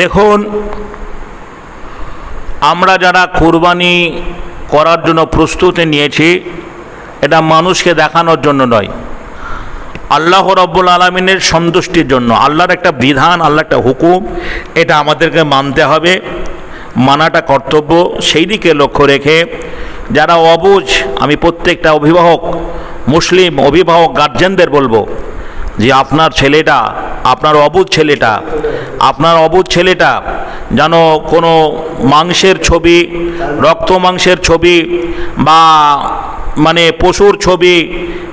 দেখুন, আমরা যারা কোরবানি করার জন্য প্রস্তুতি নিয়েছি, এটা মানুষকে দেখানোর জন্য নয়। আল্লাহ রব্বুল আলমিনের সন্তুষ্টির জন্য, আল্লাহর একটা বিধান আল্লাহ একটা হুকুম, এটা আমাদেরকে মানতে হবে। মানাটা কর্তব্য, সেই দিকে লক্ষ্য রেখে যারা অবুঝ আমি প্রত্যেকটা অভিভাবক, মুসলিম, অভিভাবক গার্জেনদের বলব যে আপনার ছেলেটা, আপনার অবুধ ছেলেটা আপনার অবুধ ছেলেটা যেন কোনো মাংসের ছবি, রক্ত মাংসের ছবি বা মানে পশুর ছবি,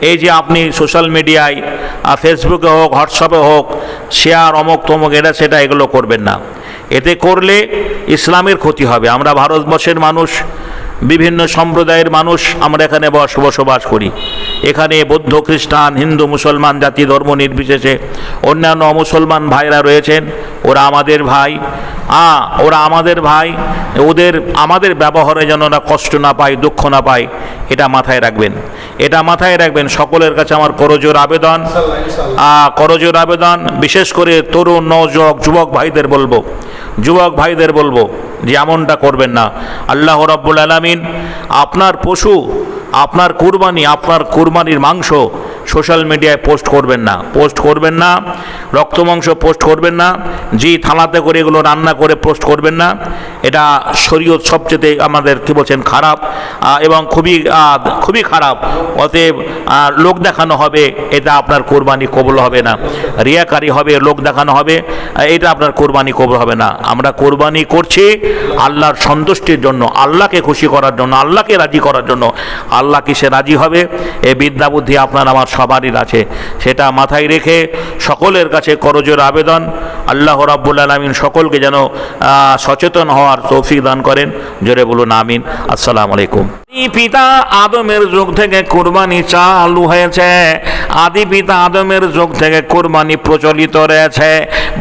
এই যে আপনি সোশ্যাল মিডিয়ায় ফেসবুকে হোক হোয়াটসঅ্যাপে হোক শেয়ার অমুক তমক, এটা সেটা এগুলো করবেন না। এতে করলে ইসলামের ক্ষতি হবে। আমরা ভারতবর্ষের মানুষ, বিভিন্ন সম্প্রদায়ের মানুষ, আমরা এখানে বস বসবাস করি। এখানে বৌদ্ধ খ্রিস্টান, হিন্দু, মুসলমান জাতি, ধর্ম নির্বিশেষে অন্যান্য মুসলমান ভাইরা রয়েছেন। ওরা আমাদের ভাই। আ ওরা আমাদের ভাই। ওদের, আমাদের ব্যবহারে যেন ওরা কষ্ট না পায়, দুঃখ না পায়, এটা মাথায় রাখবেন। এটা মাথায় রাখবেন, সকলের কাছে আমার করজোর আবেদন। করজোর আবেদন, বিশেষ করে তরুণ নওযুবক যুবক ভাইদের বলব। যুবক ভাইদের বলব যে এমনটা করবেন না। আল্লাহ রব্বুল আলমিন আপনার পশু আপনার কুরবানি আপনার কুরবানির মাংস সোশ্যাল মিডিয়ায় পোস্ট করবেন না। পোস্ট করবেন না রক্ত মাংস পোস্ট করবেন না, জি থালাতে করে এগুলো রান্না করে পোস্ট করবেন না। এটা শরীয়ত সবচেয়ে আমাদের কি বলছেন খারাপ এবং খুবই খুবই খারাপ। অতএব লোক দেখানো হবে, এটা আপনার কোরবানি কবল হবে না। রিয়াকারি হবে, লোক দেখানো হবে, এটা আপনার কোরবানি কবল হবে না। আমরা কোরবানি করছি আল্লাহর সন্তুষ্টির জন্য, আল্লাহকে খুশি করার জন্য, আল্লাহকে রাজি করার জন্য। আল্লাহ কিসে রাজি হবে? এ বিদ্যা বুদ্ধি আপনার আমার সবারই আছে। সেটা মাথায় রেখে সকলের কাছে করজোর আবেদন। আল্লাহ রাব্বুল আলমিন সকলকে যেন সচেতন হওয়ার তৌফিক দান করেন। জোরে বলুন, আমিন। আসসালামু আলাইকুম। পিতা আদমের যুগ থেকে কোরবানি চালু হয়েছে। আদি পিতা আদমের যুগ থেকে কোরবানি প্রচলিত রয়েছে।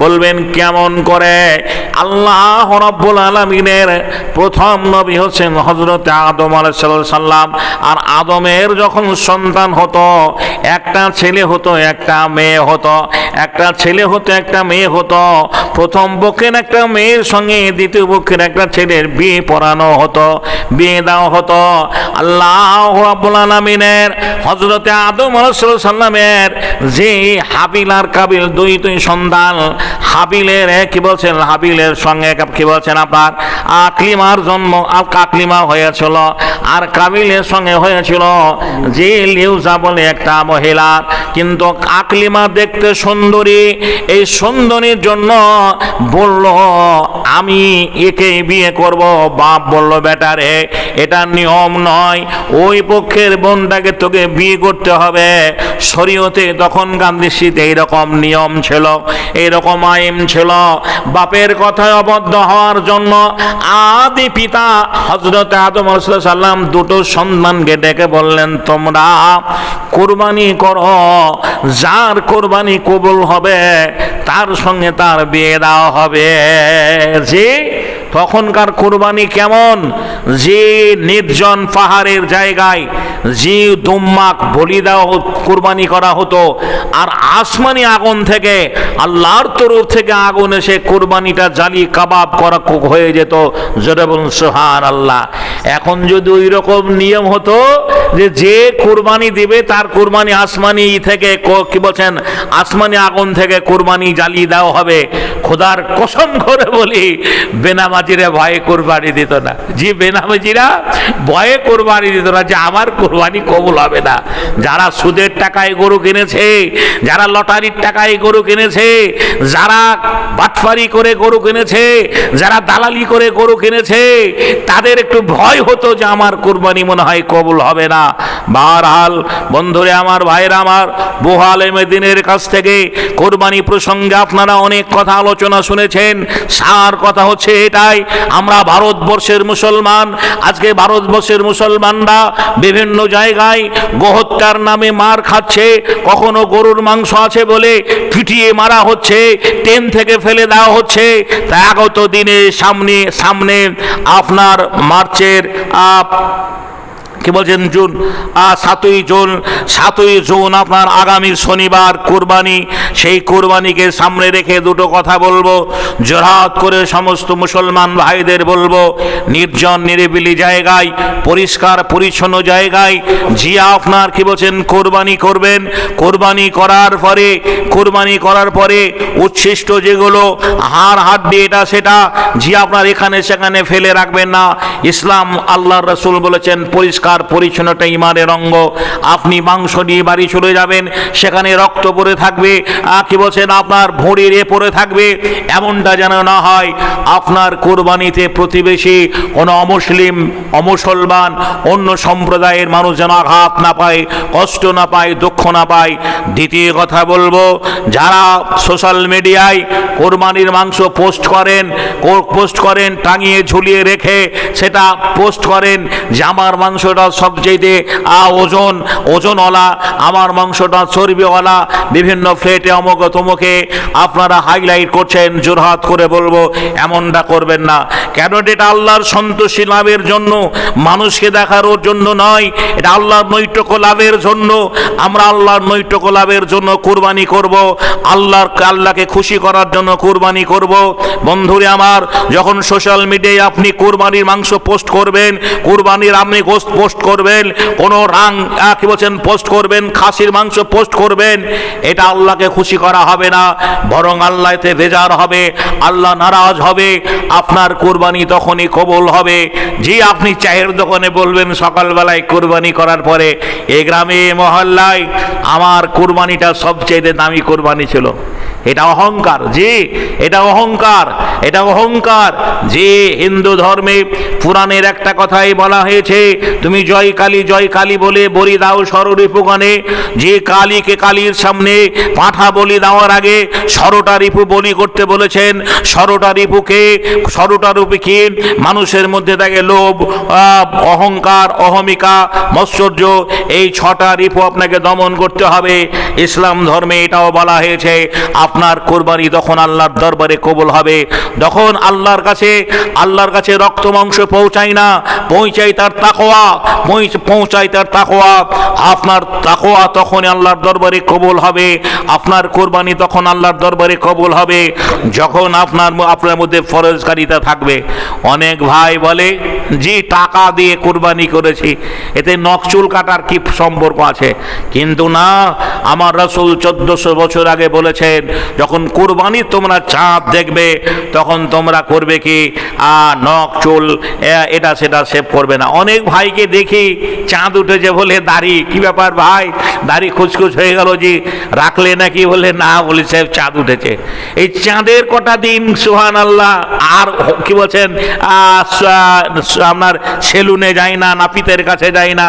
বলবেন, কেমন করে? আল্লাহ রব্বুল আলমিনের প্রথম নবী হচ্ছেন হজরত আদম আলাইসাল্লাম আর আদমের যখন সন্তান হতো একটা ছেলে হতো একটা মেয়ে হতো। একটা ছেলে হতো, একটা মেয়ে হতো। প্রথম পক্ষের একটা মেয়ের সঙ্গে, দ্বিতীয় পক্ষের একটা ছেলের বিয়ে পড়ানো হতো, বিয়ে দেওয়া হতো। আল্লাহ রাব্বুল আলামিনের, হযরতে আদম সাল্লামের যে হাবিল আর কাবিল, দুই দুই সন্তান, হাবিলের কি বলছেন? হাবিলের সঙ্গে কি বলছেন আপনার? আকলিমার জন্ম আর কাকলিমা হয়েছিল। আর কাবিলের সঙ্গে হয়েছিল যে লিউজা বলে একটা মহিলা। কিন্তু আকলিমা দেখতে সুন্দরী এই সুন্দরীর জন্য বলল, আমি একে বিয়ে করব। বাপ বলল বেটারে এটা নিয়ম নয়। ওই পক্ষের বোনটাকে তোকে বিয়ে করতে হবে। শরীয়তে তখন গান্ধীশীতে এইরকম নিয়ম ছিল, এইরকম আইন ছিল। বাপের কথায় অবদ্ধ হওয়ার জন্য আদি পিতা হজরত আদম সাল্লাম দুটো সন্তানকে ডেকে বললেন, তোমরা কোরবানি করো, যার কোরবানি কবুল হবে তার সঙ্গে তার বিয়ে দেওয়া হবে। যে তখনকার কোরবানি কেমন? যে নির্জন পাহাড়ের জায়গায় যে দুম্মাক বলি দেওয়া কোরবানি করা হতো, আর আসমানি আগুন থেকে, আল্লাহর তরফ থেকে আগুন এসে কোরবানিটা জ্বালি কাবাব করা হয়ে যেত। জোরে বলুন সোহান আল্লাহ এখন যদি ওই রকম নিয়ম হতো যে যে কোরবানি দিবে, তার কোরবানি আসমানি থেকে ক- কি বলছেন? আসমানি আগুন থেকে কোরবানি জ্বালিয়ে দেওয়া হবে। খোদার কসম করে বলি, বেনামাজিরা ভয়ে কোরবানি দিত না। যে বেনামাজিরা ভয়ে কোরবানি দিত না যে আমার কোরবানি কবুল হবে না। যারা সুদের টাকায় গরু কিনেছে, যারা লটারির টাকায় গরু কিনেছে, যারা বাটফারি করে গরু কিনেছে, যারা দালালি করে গরু কিনেছে, তাদের একটু ভয় হতো যে আমার কোরবানি মনে হয় কবুল হবে না। বারহাল, বন্ধুরে আমার ভাইরা আমার, বোহাল মেদিনের কাছ থেকে কোরবানি প্রসঙ্গে আপনারা অনেক কথা আলোচনা শুনেছেন সার কথা হচ্ছে এটাই, আমরা ভারতবর্ষের মুসলমান, আজকে ভারতবর্ষের মুসলমানরা বিভিন্ন জায়গায় গোহত্যার নামে মার খাচ্ছে, কখনো গরুর মাংস আছে বলে পিটিয়ে মারা হচ্ছে ট্রেন থেকে ফেলে দেওয়া হচ্ছে, তা আগত দিনে সামনে সামনে আপনার মার্চের আপ কি বলছেন জুন? সাতই জুন সাতই জুন আপনার আগামী শনিবার কোরবানি। সেই কোরবানিকে সামনে রেখে দুটো কথা বলব। জোরহাত করে সমস্ত মুসলমান ভাইদের বলব, নির্জন, নিরিবিলি জায়গায়, পরিষ্কার, পরিচ্ছন্ন জায়গায় জিয়া আপনার কি বলছেন, কোরবানি করবেন। কোরবানি করার পরে, কোরবানি করার পরে উচ্ছিষ্ট যেগুলো হাড় হাড্ডি এটা, সেটা জি আপনার এখানে, সেখানে ফেলে রাখবেন না। ইসলাম আল্লাহ রসুল বলেছেন, পরিষ্কার পরিচ্ছন্নতা ইমানের অঙ্গ। আপনি মাংস নিয়ে বাড়ি চলে যাবেন, সেখানে রক্ত পড়ে থাকবে কি বলছেন আপনার ভুঁড়ির এ পড়ে থাকবে। এমনটা যেন না হয়, আপনার কোরবানিতে প্রতিবেশী, কোনো অমুসলিম, অমুসলমান, অন্য সম্প্রদায়ের মানুষ যেন আঘাত না পায়, কষ্ট না পায়, দুঃখ না পায়। দ্বিতীয় কথা বলব, যারা সোশ্যাল মিডিয়ায় কোরবানির মাংস পোস্ট করেন পোস্ট করেন, টাঙিয়ে ঝুলিয়ে রেখে, সেটা পোস্ট করেন, যে আমার মাংসটা সবচেয়ে আ, ওজন, ওজনওয়ালা, আমার মাংসটা চর্বিওয়ালা, বিভিন্ন ফ্লেটে অমুক তমুকে আপনারা হাইলাইট করছেন, জোরহাত করে বলব, এমনটা করবেন না। কেন এটা আল্লাহর সন্তোষী লাভের জন্য? মানুষকে দেখানোর জন্য নয়, এটা আল্লাহর নৈটক লাভের জন্য। আমরা আল্লাহর নৈটক লাভের জন্য কুরবানি করব, আল্লাহর আল্লাহকে খুশি করার জন্য কুরবানি করব। বন্ধুরে আমার, যখন সোশ্যাল মিডিয়ায় আপনি কুরবানির মাংস পোস্ট করবেন, কুরবানির আপনি গোস্ত পোস্ট করবেন, কোনো রাং কি বলছেন, পোস্ট করবেন, খাসির মাংস পোস্ট করবেন, এটা আল্লাহকে খুশি করা হবে না, বরং আল্লাহ এতে বেজার হবে, আল্লাহ নারাজ হবে, আপনার কুরবানি তখনই কবল হবে। যে আপনি চায়ের দোকানে বলবেন, সকালবেলায় কুরবানি করার পরে, এ গ্রামে, মহল্লায়, আমার কুরবানিটা সবচেয়ে দামি কুরবানি ছিল। এটা অহংকার, জি, এটা অহংকার এটা অহংকার। যে হিন্দু ধর্মে পুরাণের একটা কথাই বলা হয়েছে, তুমি জয় কালী জয় কালী বলে বলি দাও সররিপুগণে যে কালীকে কালীর সামনে পাঠা বলি দেওয়ার আগে সরোটা রিপু বলি করতে বলেছেন। সরোটা রিপুকে, সরোটা রূপে মানুষের মধ্যে থাকে লোভ অহংকার, অহমিকা, মৎসর্য। এই ছটা রিপু আপনাকে দমন করতে হবে। ইসলাম ধর্মে এটাও বলা হয়েছে আপনার কোরবানি তখন আল্লাহর দরবারে কবল হবে, যখন আল্লাহর কাছে আল্লাহর কাছে রক্ত মাংস পৌঁছায় না, পৌঁছায় তার তাকোয়া পৌঁছ- পৌঁছায় তার তাকোয়া আপনার তাকোয়া তখন আল্লাহর দরবারে কবল হবে, আপনার কোরবানি তখন আল্লাহর দরবারে কবল হবে, যখন আপনার আপনার মধ্যে ফরজকারিতা থাকবে। অনেক ভাই বলে, জি, টাকা দিয়ে কোরবানি করেছি, এতে নকচুল কাটার কি সম্পর্ক আছে? কিন্তু না, আমার রসুল চোদ্দশো বছর আগে বলেছেন যখন কোরবানি তোমরা চাঁদ দেখবে, তখন তোমরা করবে কি? নখ, চুল এটা, সেটা সেভ করবে না। অনেক ভাইকে দেখি চাঁদ উঠেছে বলে দাড়ি। কি ব্যাপার ভাই? দাড়ি খুচখুচ হয়ে গেল যে রাখলে নাকি বলে, না বলি সাহেব চাঁদ উঠেছে। এই চাঁদের কটা দিন সুহান আল্লাহ আর কি বলছেন? আপনার সেলুনে যায় না, নাপিতের কাছে যায় না।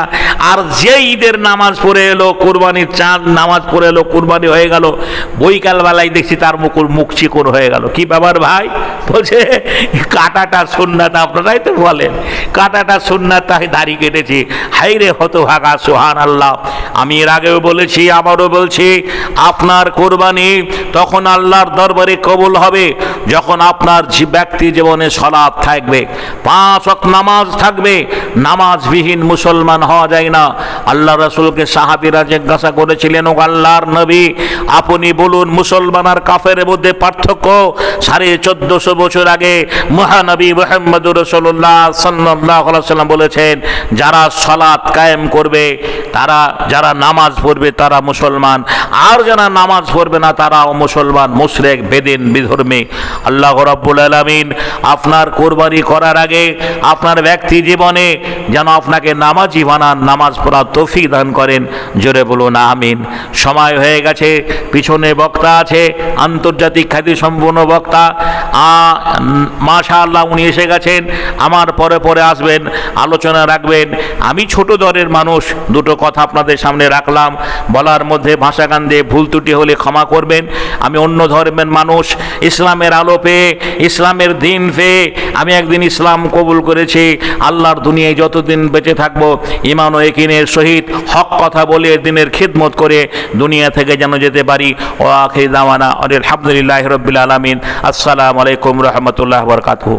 আর যে ঈদের নামাজ পড়ে এলো, কোরবানির চাঁদ নামাজ পড়ে এলো, কোরবানি হয়ে গেল বৈকালবেলায় দেখছি তার মুকুর মুখ চিকন হয়ে গেল। কি ব্যাপার ভাই? বলছে, কাটাটা সুন্নাত, আপনারাই তো বলেন। কাটাটা সুন্নাত, তাই দাড়ি কেটেছি। হাই রে হতভাগা সোহান আল্লাহ আমি এর আগেও বলেছি, আবারও বলছি, আপনার কোরবানি তখন আল্লাহর দরবারে কবুল হবে। যখন আপনার ব্যক্তি জীবনে সলাপ থাকবে, পাঁচ ওয়াক্ত নামাজ থাকবে, নামাজবিহীন মুসলমান হওয়া যায় না। আল্লাহ রসুলকে সাহাবিরা জিজ্ঞাসা করেছিলেন ও আল্লাহর নবী, আপনি বলুন, মুসলমান আর কাফের মধ্যে পার্থক্য? সাড়ে চোদ্দশো বছর আগে মহানবী মোহাম্মদ রসুল্লাহ সাল্লাহ সাল্লাম বলেছেন, যারা সলাৎ কায়েম করবে, তারা, যারা নামাজ পড়বে, তারা মুসলমান। আর যারা নামাজ পড়বে না তারা মুসলমান, মুশরেক, বেদিন, বিধর্মী। আল্লাহ রব্বুল আলমিন আপনার কোরবানি করার আগে আপনার ব্যক্তি জীবনে যেন আপনাকে নামাজি বানান, নামাজ পড়ার তৌফিক দান করেন। জোরে বলুন, আমিন। সময় হয়ে গেছে, পিছনে বক্তা আছে, আন্তর্জাতিক খ্যাতি সম্পন্ন বক্তা। মাশা আল্লাহ উনি এসে গেছেন, আমার পরে পরে আসবেন, আলোচনা রাখবেন। আমি ছোট দরের মানুষ, দুটো কথা আপনাদের সামনে রাখলাম। বলার মধ্যে ভাষা দিয়ে ভুল ত্রুটি হলে ক্ষমা করবেন। আমি অন্য ধর্মের মানুষ, ইসলামের আলো পেয়ে ইসলামের দিন পেয়ে আমি একদিন ইসলাম কবুল করেছি, আল্লাহর দুনিয়ায় যতদিন বেঁচে থাকব ইমান ও একিনের সহিত হক কথা বলে দিনের খিদমত করে দুনিয়া থেকে যেন যেতে পারি। ও আখির দামানা আলহামদুলিল্লাহ রবিল আলমিন। আসসালামু আলাইকুম রহমতুল্লাহ বরকাতু